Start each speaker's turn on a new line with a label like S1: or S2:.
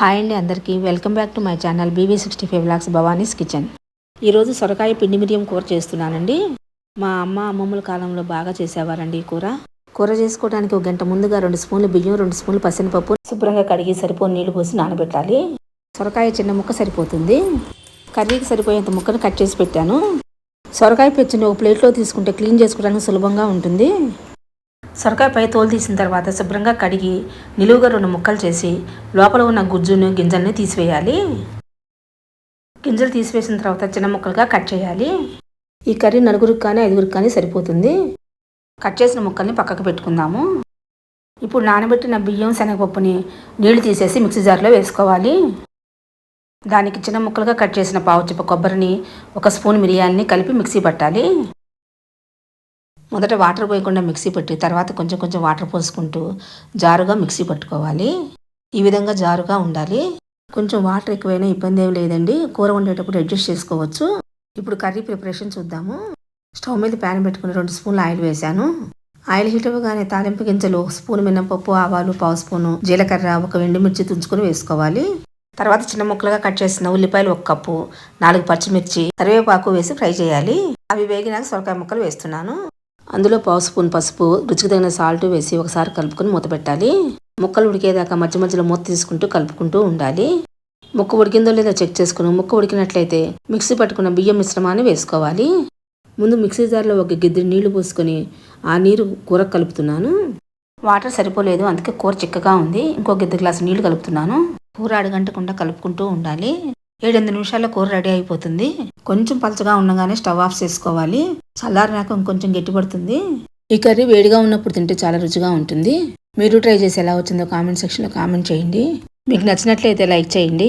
S1: Hi అండి అందరికీ. Welcome back to my channel BV sixty five lakhs Bhavani's kitchen. ఈరోజు సొరకాయ పిండి మిరియం కూర చేస్తున్నానండి. మా అమ్మ అమ్మమ్మల కాలంలో బాగా చేసేవారండి ఈ కూర. కూర చేసుకోవడానికి ఒక గంట ముందుగా రెండు స్పూన్లు బియ్యం రెండు స్పూన్లు పసనపప్పు శుభ్రంగా కడిగి సరిపోని నీళ్ళు పోసి నానబెట్టాలి. సొరకాయ చిన్న ముక్క సరిపోతుంది. కర్రీకి సరిపోయేంత ముక్కను కట్ చేసి పెట్టాను. సొరకాయ పెచ్చని ఒక ప్లేట్లో తీసుకుంటే క్లీన్ చేసుకోవడానికి సులభంగా ఉంటుంది. సొరకాయ పై తోలు తీసిన తర్వాత శుభ్రంగా కడిగి నిలువుగా రెండు ముక్కలు చేసి లోపల ఉన్న గుజ్జును గింజల్ని తీసివేయాలి. గింజలు తీసివేసిన తర్వాత చిన్న ముక్కలుగా కట్ చేయాలి. ఈ కర్రీ నలుగురికి కానీ ఐదుగురికి కానీ సరిపోతుంది. కట్ చేసిన ముక్కల్ని పక్కకు పెట్టుకుందాము. ఇప్పుడు నానబెట్టిన బియ్యం శనగపప్పుని నీళ్ళు తీసేసి మిక్సీ జార్లో వేసుకోవాలి. దానికి చిన్న ముక్కలుగా కట్ చేసిన పావు చిప్ప కొబ్బరిని ఒక స్పూన్ మిరియాల్ని కలిపి మిక్సీ పట్టాలి. మొదట వాటర్ పోయకుండా మిక్సీ పెట్టి తర్వాత కొంచెం కొంచెం వాటర్ పోసుకుంటూ జారుగా మిక్సీ పట్టుకోవాలి. ఈ విధంగా జారుగా ఉండాలి. కొంచెం వాటర్ ఎక్కువైనా ఇబ్బంది ఏం లేదండి. కూర వండేటప్పుడు అడ్జస్ట్ చేసుకోవచ్చు. ఇప్పుడు కర్రీ ప్రిపరేషన్ చూద్దాము. స్టవ్ మీద ప్యాన్ పెట్టుకుని రెండు స్పూన్లు ఆయిల్ వేశాను. ఆయిల్ హీట్ అవ్వగానే తాలింపు గింజలు స్పూన్ మినపప్పు ఆవాలు పావు స్పూను జీలకర్ర ఒక ఎండుమిర్చి తుంచుకొని వేసుకోవాలి. తర్వాత చిన్న ముక్కలుగా కట్ చేసిన ఉల్లిపాయలు ఒక కప్పు నాలుగు పచ్చిమిర్చి కరివేపాకు వేసి ఫ్రై చేయాలి. అవి వేగినాక సొరకాయ ముక్కలు వేస్తున్నాను. అందులో పావు స్పూన్ పసుపు రుచికి తగిన సాల్ట్ వేసి ఒకసారి కలుపుకొని మూత పెట్టాలి. ముక్కలు ఉడికేదాకా మధ్య మధ్యలో మూత తీసుకుంటూ కలుపుకుంటూ ఉండాలి. ముక్క ఉడికిందో లేదో చెక్ చేసుకుని ముక్క ఉడికినట్లయితే మిక్సీ పట్టుకున్న బియ్యం మిశ్రమాన్ని వేసుకోవాలి. ముందు మిక్సీ జార్లో ఒక గిద్దె నీళ్ళు పోసుకొని ఆ నీరు కూర కలుపుతున్నాను. వాటర్ సరిపోలేదు అందుకే కూర చిక్కగా ఉంది. ఇంకో గిద్దరి గ్లాసు నీళ్ళు కలుపుతున్నాను. కూర అడగంటకుండా కలుపుకుంటూ ఉండాలి. ఏడెనిమిది నిమిషాల్లో కూర రెడీ అయిపోతుంది. కొంచెం పలచగా ఉండగానే స్టవ్ ఆఫ్ చేసుకోవాలి. చల్లారినాక ఇంకొంచెం గట్టిపడుతుంది ఈ కర్రీ వేడిగా ఉన్నప్పుడు తింటే చాలా రుచిగా ఉంటుంది. మీరు ట్రై చేసి ఎలా వచ్చిందో కామెంట్ సెక్షన్లో కామెంట్ చేయండి. మీకు నచ్చినట్లయితే లైక్ చేయండి.